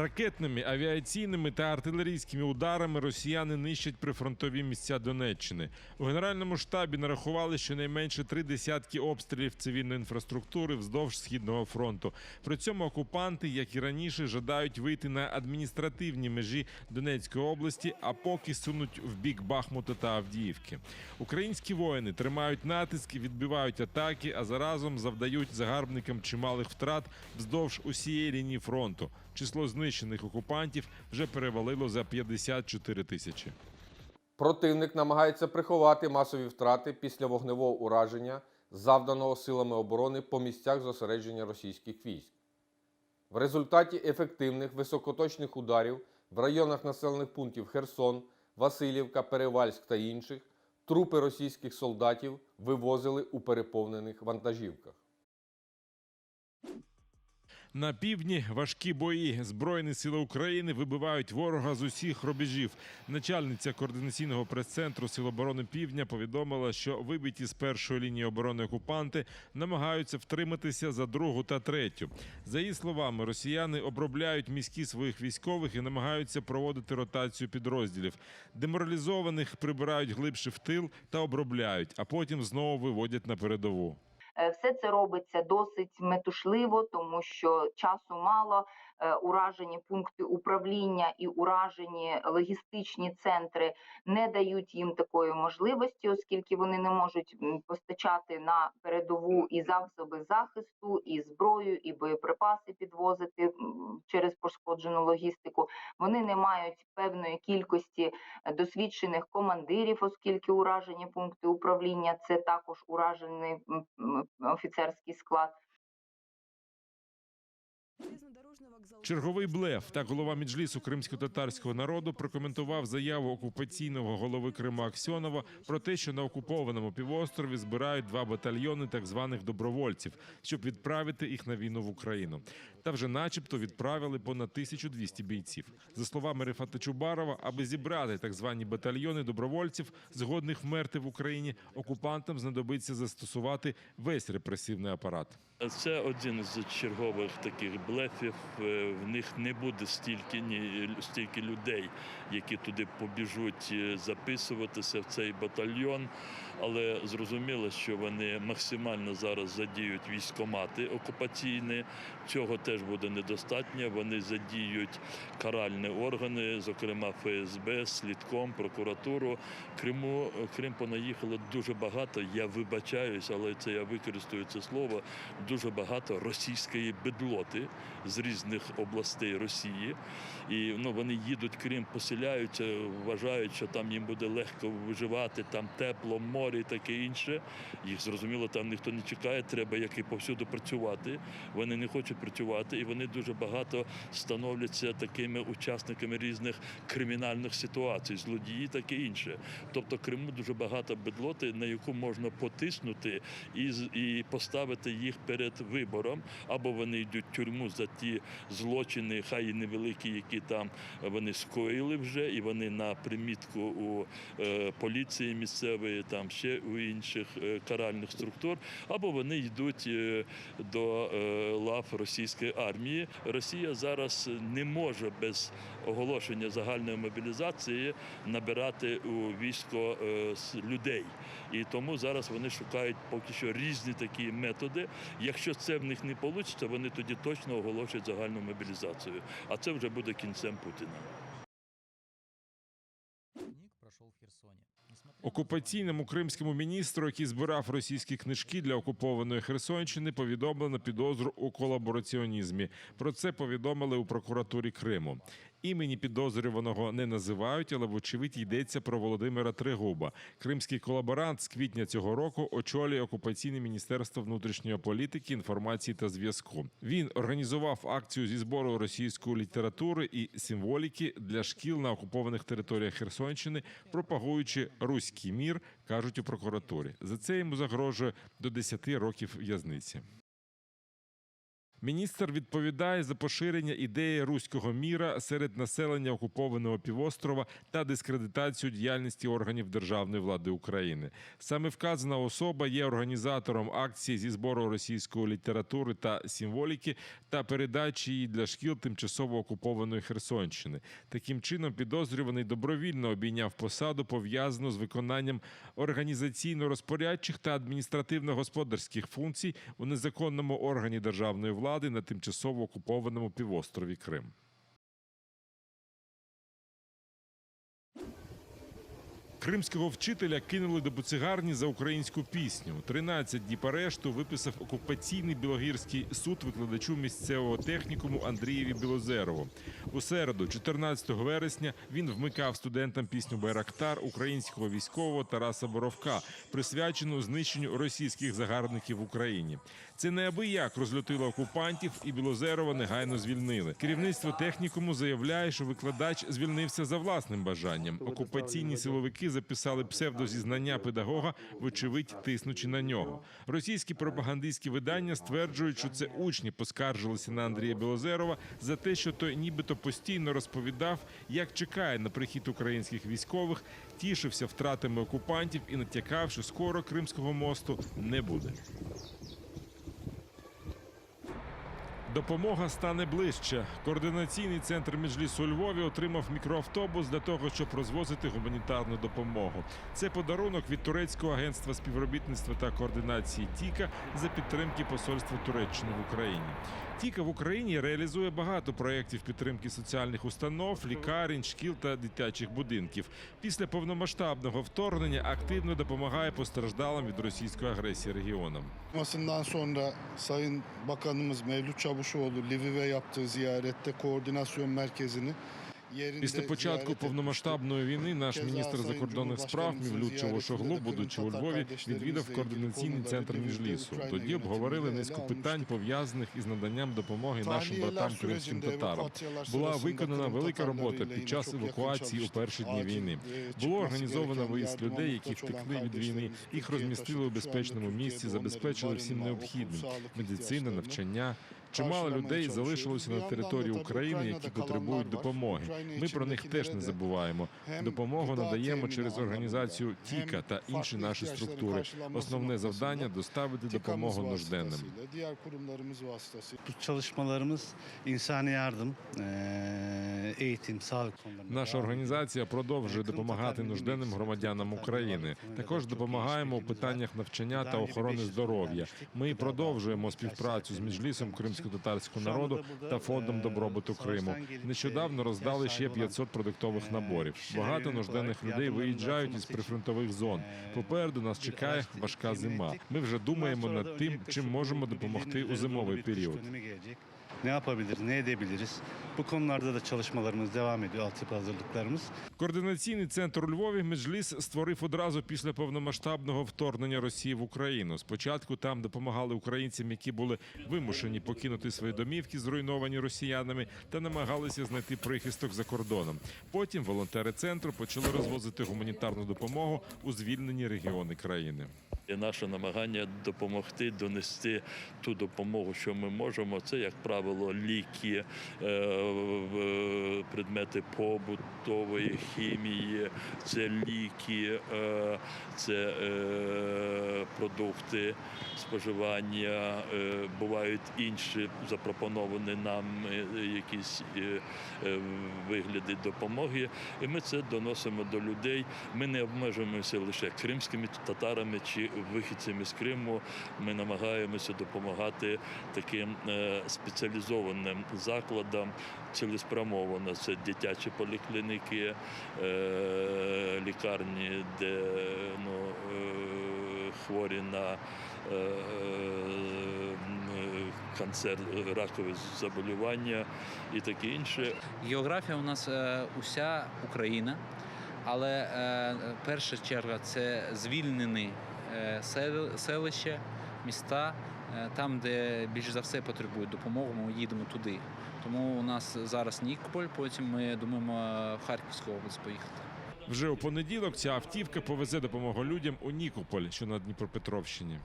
Ракетними, авіаційними та артилерійськими ударами росіяни нищать прифронтові місця Донеччини. У генеральному штабі нарахували щонайменше три десятки обстрілів цивільної інфраструктури вздовж східного фронту. При цьому окупанти, як і раніше, жадають вийти на адміністративні межі Донецької області, а поки сунуть в бік Бахмута та Авдіївки. Українські воїни тримають натиск, відбивають атаки, а заразом завдають загарбникам чималих втрат вздовж усієї лінії фронту. Число знищених окупантів вже перевалило за 54 тисячі. Противник намагається приховати масові втрати після вогневого ураження, завданого силами оборони по місцях зосередження російських військ. В результаті ефективних високоточних ударів в районах населених пунктів Херсон, Васильівка, Перевальськ та інших трупи російських солдатів вивозили у переповнених вантажівках. На півдні важкі бої. Збройні сили України вибивають ворога з усіх рубежів. Начальниця координаційного прес-центру Сил оборони Півдня повідомила, що вибиті з першої лінії оборони окупанти намагаються втриматися за другу та третю. За її словами, росіяни обробляють міські своїх військових і намагаються проводити ротацію підрозділів. Деморалізованих прибирають глибше в тил та обробляють, а потім знову виводять на передову. Е, Все це робиться досить метушливо, тому що часу мало. Е, Уражені пункти управління і уражені логістичні центри не дають їм такої можливості, оскільки вони не можуть постачати на передову і засоби захисту, і зброю, і боєприпаси підвозити через пошкоджену логістику. Вони не мають певної кількості досвідчених командирів, оскільки уражені пункти управління це також уражений офіцерський склад. Черговий блеф та голова Меджлісу кримсько-татарського народу прокоментував заяву окупаційного голови Криму Аксьонова про те, що на окупованому півострові збирають два батальйони так званих добровольців, щоб відправити їх на війну в Україну. Та вже, начебто, відправили понад 1200 бійців. За словами Рифата Чубарова, аби зібрати так звані батальйони добровольців, згодних вмерти в Україні, окупантам знадобиться застосувати весь репресивний апарат. Це один з чергових таких блефів. Е, В них не буде стільки ні стільки людей, які туди побіжуть е, записуватися в цей батальйон. Але зрозуміло, що вони максимально зараз задіють військомати окупаційні. Цього теж буде недостатньо. Вони задіють каральні органи, зокрема ФСБ, слідком, прокуратуру. Криму Крим понаїхало дуже багато. Я вибачаюсь, але це я використаю це слово. Дуже багато російської бедлоти з різних областей Росії. І ну, вони їдуть Крим, поселяються, вважають, що там їм буде легко виживати, там тепло, море і таке інше. Їх зрозуміло, там ніхто не чекає, треба як і повсюди працювати. Вони не хочуть працювати, і вони дуже багато становляться такими учасниками різних кримінальних ситуацій, злодії, таке інше. Тобто Криму дуже багато бедлоти, на яку можна потиснути і, і поставити їх перед вибором, або вони йдуть в тюрму за ті злочини, хай і невеликі, які там вони скоїли вже, і вони на примітку у е, поліції місцевої, там ще у інших е, каральних структур, або вони йдуть е, до лав російської армії. Росія зараз не може без оголошення загальної мобілізації набирати у військо людей. І тому зараз вони шукають поки що різні такі методи. Якщо це в них не вийде, вони тоді точно оголошують загальну мобілізацію. А це вже буде кінцем Путіна. Окупаційному кримському міністру, який збирав російські книжки для окупованої Херсонщини, повідомлено підозру у колабораціонізмі. Про це повідомили у прокуратурі Криму. Імені підозрюваного не називають, але вочевидь йдеться про Володимира Трегуба. Кримський колаборант з квітня цього року очолює окупаційне міністерство внутрішньої політики, інформації та зв'язку. Він організував акцію зі збору російської літератури і символіки для шкіл на окупованих територіях Херсонщини, пропагуючи руський мір, кажуть у прокуратурі. За це йому загрожує до 10 років в'язниці. Міністр відповідає за поширення ідеї руського міра серед населення окупованого півострова та дискредитацію діяльності органів державної влади України. Саме вказана особа є організатором акції зі збору російської літератури та символіки та передачі її для шкіл тимчасово окупованої Херсонщини. Таким чином, підозрюваний добровільно обійняв посаду, пов'язану з виконанням організаційно-розпорядчих та адміністративно-господарських функцій у незаконному органі державної влади на тимчасово окупованому півострові Крим. Кримського вчителя кинули до буцигарні за українську пісню. 13 діб арешту виписав окупаційний білогірський суд викладачу місцевого технікуму Андрієві Білозерову. У середу, 14 вересня, він вмикав студентам пісню Байрактар українського військового Тараса Боровка, присвячену знищенню російських загарбників в Україні. Це неабияк розлютило окупантів, і Білозерова негайно звільнили. Керівництво технікуму заявляє, що викладач звільнився за власним бажанням. Окупаційні силовики записали псевдозізнання педагога, вочевидь тиснучи на нього. Російські пропагандистські видання стверджують, що це учні поскаржилися на Андрія Білозерова за те, що той нібито постійно розповідав, як чекає на прихід українських військових, тішився втратами окупантів і натякав, що скоро Кримського мосту не буде. Допомога стане ближче. Координаційний центр Меджлісу у Львові отримав мікроавтобус для того, щоб розвозити гуманітарну допомогу. Це подарунок від турецького агентства співробітництва та координації Тіка за підтримки посольства Туреччини в Україні. Тіка в Україні реалізує багато проєктів підтримки соціальних установ, лікарень, шкіл та дитячих будинків. Після повномасштабного вторгнення активно допомагає постраждалим від російської агресії регіонам. Yapmasından sonra Sayın Bakanımız Mevlüt Çavuşoğlu Lviv'e yaptığı ziyarette koordinasyon merkezini Після початку повномасштабної війни наш міністр закордонних справ Мівлют Чавушоглу, будучи у Львові, відвідав координаційний центр Міжлісу. Тоді обговорили низку питань пов'язаних із наданням допомоги нашим братам кримським татарам. Була виконана велика робота під час евакуації у перші дні війни. e, Було організовано виїзд людей, які втекли від війни. Їх розмістили у безпечному місці, забезпечили всім необхідним: медицина, навчання. Чимало людей залишилося на території України, які потребують допомоги. Ми про них теж не забуваємо. Допомогу надаємо через організацію Тіка та інші наші структури. Основне завдання доставити допомогу нужденним. Наша організація продовжує допомагати нужденним громадянам України. Також допомагаємо у питаннях навчання та охорони здоров'я. Ми продовжуємо співпрацю з Міжлісом кримсько-татарського народу та фондом добробуту Криму. Нещодавно роздали ще 500 продуктових наборів. Багато нужденних людей виїжджають із прифронтових зон. Попереду нас чекає важка зима. Ми вже думаємо над тим, чим можемо допомогти у зимовий період. Ne yapabiliriz, ne edebiliriz? Bu konularda da çalışmalarımız devam ediyor, altyapı hazırlıklarımız. Координаційний центр у Львові Меджліс створив одразу після повномасштабного вторгнення Росії в Україну. Спочатку там допомагали українцям, які були вимушені покинути свої домівки, зруйновані росіянами, та намагалися знайти прихисток за кордоном. Потім волонтери центру почали розвозити гуманітарну допомогу у звільнені регіони країни. І наше намагання допомогти донести ту допомогу, що ми можемо. Це, як правило, ліки, е, предмети побутової хімії, це ліки, е, це е, продукти споживання. е, Бувають інші запропоновані нам е, якісь е, е, вигляди допомоги. І ми це доносимо до людей. Ми не обмежуємося лише кримськими татарами чи вихідцями з Криму. Ми намагаємося допомагати таким е, спеціалізованим закладам цілеспрямовано. Це дитячі поліклініки, е, лікарні, де ну, е, хворі на е, канцер, ракові заболівання і таке інше. Географія у нас уся Україна, але перша черга це звільнені е, сел- селища, міста. Е, Там, де більш за все потребують допомоги, ми їдемо туди. Тому у нас зараз Нікополь, потім ми думаємо в Харківську область поїхати. Вже у понеділок ця автівка повезе допомогу людям у Нікополь, що на Дніпропетровщині.